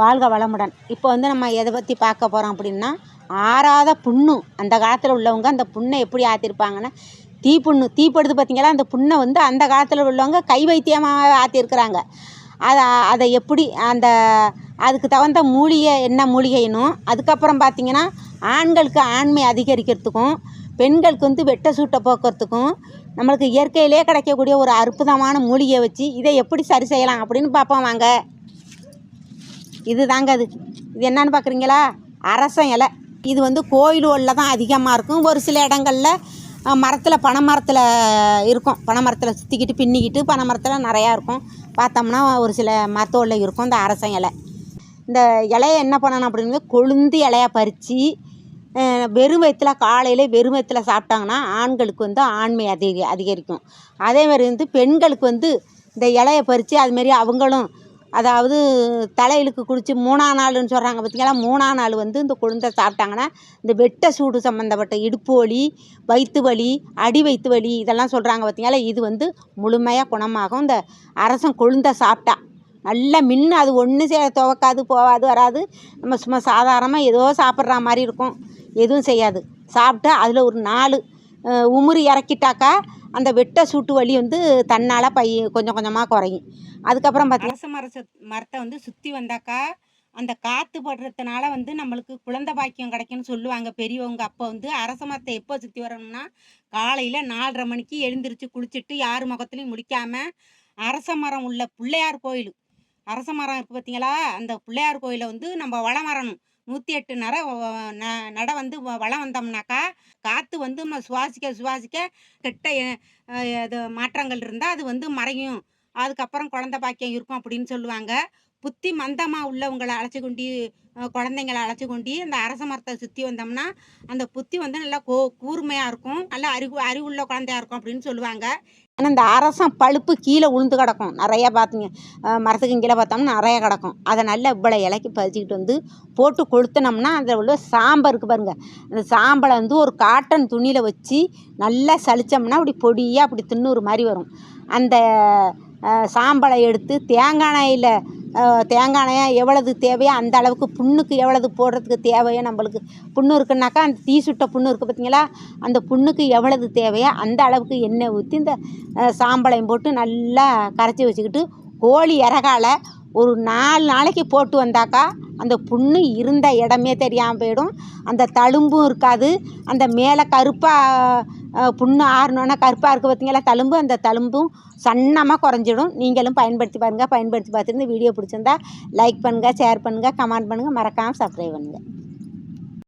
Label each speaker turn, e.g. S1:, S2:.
S1: வாழ்க வளமுடன். இப்போ வந்து நம்ம எதை பற்றி பார்க்க போகிறோம் அப்படின்னா ஆறாத புண்ணு. அந்த காலத்தில் உள்ளவங்க அந்த புண்ணை எப்படி ஆற்றிருப்பாங்கன்னா தீப்புண்ணு. தீப்படுது பார்த்திங்களா? அந்த புண்ணை வந்து அந்த காலத்தில் உள்ளவங்க கை வைத்தியமாக ஆற்றிருக்கிறாங்க அதை அதை எப்படி அந்த அதுக்கு தகுந்த மூலிகை என்ன மூலிகைனும் அதுக்கப்புறம் பார்த்திங்கன்னா ஆண்களுக்கு ஆண்மை அதிகரிக்கிறதுக்கும் பெண்களுக்கு வந்து வெட்ட சூட்டை போக்குறதுக்கும் நம்மளுக்கு இயற்கையிலே கிடைக்கக்கூடிய ஒரு அற்புதமான மூலிகையை வச்சு இதை எப்படி சரி செய்யலாம் அப்படின்னு பார்ப்போம் வாங்க. இது தாங்க அது. இது என்னன்னு பார்க்குறீங்களா அரசன் இலை. இது வந்து கோயில்களில் தான் அதிகமாக இருக்கும். ஒரு சில இடங்களில் மரத்தில் பனை மரத்தில் இருக்கும். பனை மரத்தில் சுற்றிக்கிட்டு பின்னிக்கிட்டு பனை மரத்தில் நிறையா இருக்கும். பார்த்தோம்னா ஒரு சில மரத்தோலில் இருக்கும் இந்த அரசன் இலை. இந்த இலையை என்ன பண்ணணும் அப்படின்னு கொழுந்து இலையை பறித்து வெறும் வயிற்றுல காலையில் வெறும் வயிற்றுல சாப்பிட்டாங்கன்னா ஆண்களுக்கு வந்து ஆண்மை அதிக அதிகரிக்கும். அதே மாதிரி வந்து பெண்களுக்கு வந்து இந்த இலையை பறித்து அதுமாரி அவங்களும் அதாவது தலையிலுக்கு குளித்து மூணாம் நாளுன்னு சொல்கிறாங்க பார்த்தீங்களா மூணாம் நாள் வந்து இந்த கொழுந்தை சாப்பிட்டாங்கன்னா இந்த வெட்ட சூடு சம்மந்தப்பட்ட இடுப்பு வலி வயிற்று வலி அடி வயிற்று வலி இதெல்லாம் சொல்கிறாங்க பார்த்தீங்களா இது வந்து முழுமையாக குணமாகும். இந்த அரசன் கொழுந்தை சாப்பிட்டா. நல்லா மின்னு அது ஒன்று சே துவக்காது போகாது வராது. நம்ம சும்மா சாதாரணமாக ஏதோ சாப்பிட்ற மாதிரி இருக்கும். எதுவும் செய்யாது. சாப்பிட்டா அதில் ஒரு நாலு உமிரி இறக்கிட்டாக்கா அந்த வெட்ட சூட்டு வலி வந்து தன்னால் பை கொஞ்சம் கொஞ்சமாக குறையும். அதுக்கப்புறம் பார்த்தீங்கன்னா அரச மர மரத்தை வந்து சுற்றி வந்தாக்கா அந்த காற்று படுறதுனால வந்து நம்மளுக்கு குழந்தை பாக்கியம் கிடைக்கும்னு சொல்லுவாங்க பெரியவங்க. அப்போ வந்து அரச மரத்தை எப்போ சுற்றி வரணும்னா காலையில் நாலரை மணிக்கு எழுந்திரிச்சு குளிச்சுட்டு யார் முகத்துலையும் முடிக்காமல் அரச மரம் உள்ள பிள்ளையார் கோயில். அரச மரம் இருக்குது பார்த்தீங்களா அந்த பிள்ளையார் கோயிலை வந்து நம்ம வளம் வரணும். நூற்றி எட்டு நர ந நட வந்து வளம் வந்தோம்னாக்கா காற்று வந்து நம்ம சுவாசிக்க சுவாசிக்க கெட்ட இது மாற்றங்கள் இருந்தால் அது வந்து மறையும். அதுக்கப்புறம் குழந்த பாக்கியம் இருக்கும் அப்படின்னு சொல்லுவாங்க. புத்தி மந்தமாக உள்ளவங்களை அழைச்சி கொண்டு குழந்தைங்கள அழைச்சி கொண்டு அந்த அரச மரத்தை சுற்றி வந்தோம்னா அந்த புத்தி வந்து நல்லா கோ கூர்மையாக இருக்கும். நல்லா அறிவு அறிவுள்ள குழந்தையா இருக்கும் அப்படின்னு சொல்லுவாங்க. ஆனால் இந்த அரசம் பழுப்பு கீழே உளுந்து கிடக்கும். நிறையா பார்த்துங்க. மரத்துக்கு கீழே பார்த்தோம்னா நிறையா கிடக்கும். அதை நல்லா இவ்வளோ இலக்கி பறிச்சிக்கிட்டு வந்து போட்டு கொளுத்தினோம்னா அதில் உள்ள சாம்பல் இருக்குது பாருங்கள் அந்த சாம்பலை வந்து ஒரு காட்டன் துணியில் வச்சு நல்லா சளிச்சோம்னா அப்படி பொடியாக அப்படி தின்னுறு மாதிரி வரும். அந்த சாம்பலை எடுத்து தேங்காய் எண்ணெயில் தேங்காய் எண்ணெயை எவ்வளவு தேவையோ அந்த அளவுக்கு புண்ணுக்கு எவ்வளவு போடுறதுக்கு தேவையோ நம்மளுக்கு புண்ணு இருக்குன்னாக்கா அந்த தீ சுட்ட புண்ணு இருக்குது பார்த்தீங்களா அந்த புண்ணுக்கு எவ்வளவு தேவையோ அந்த அளவுக்கு எண்ணெய் ஊற்றி இந்த சாம்பலையும் போட்டு நல்லா கரைச்சி வச்சுக்கிட்டு கோழி இறகால ஒரு நாலு நாளைக்கு போட்டு வந்தாக்கா அந்த புண்ணு இருந்த இடமே தெரியாமல் போயிடும். அந்த தழும்பும் இருக்காது. அந்த மேலே கருப்பாக புண்ணு ஆறினோன்னா கருப்பாக இருக்குது பார்த்திங்களா தழும்பு அந்த தழும்பும் சன்னமாக குறைஞ்சிடும். நீங்களும் பயன்படுத்தி பாருங்கள் பயன்படுத்தி பார்த்துட்டு வீடியோ பிடிச்சிருந்தா லைக் பண்ணுங்கள் ஷேர் பண்ணுங்கள் கமெண்ட் பண்ணுங்கள் மறக்காமல் சப்ஸ்கிரைப் பண்ணுங்கள்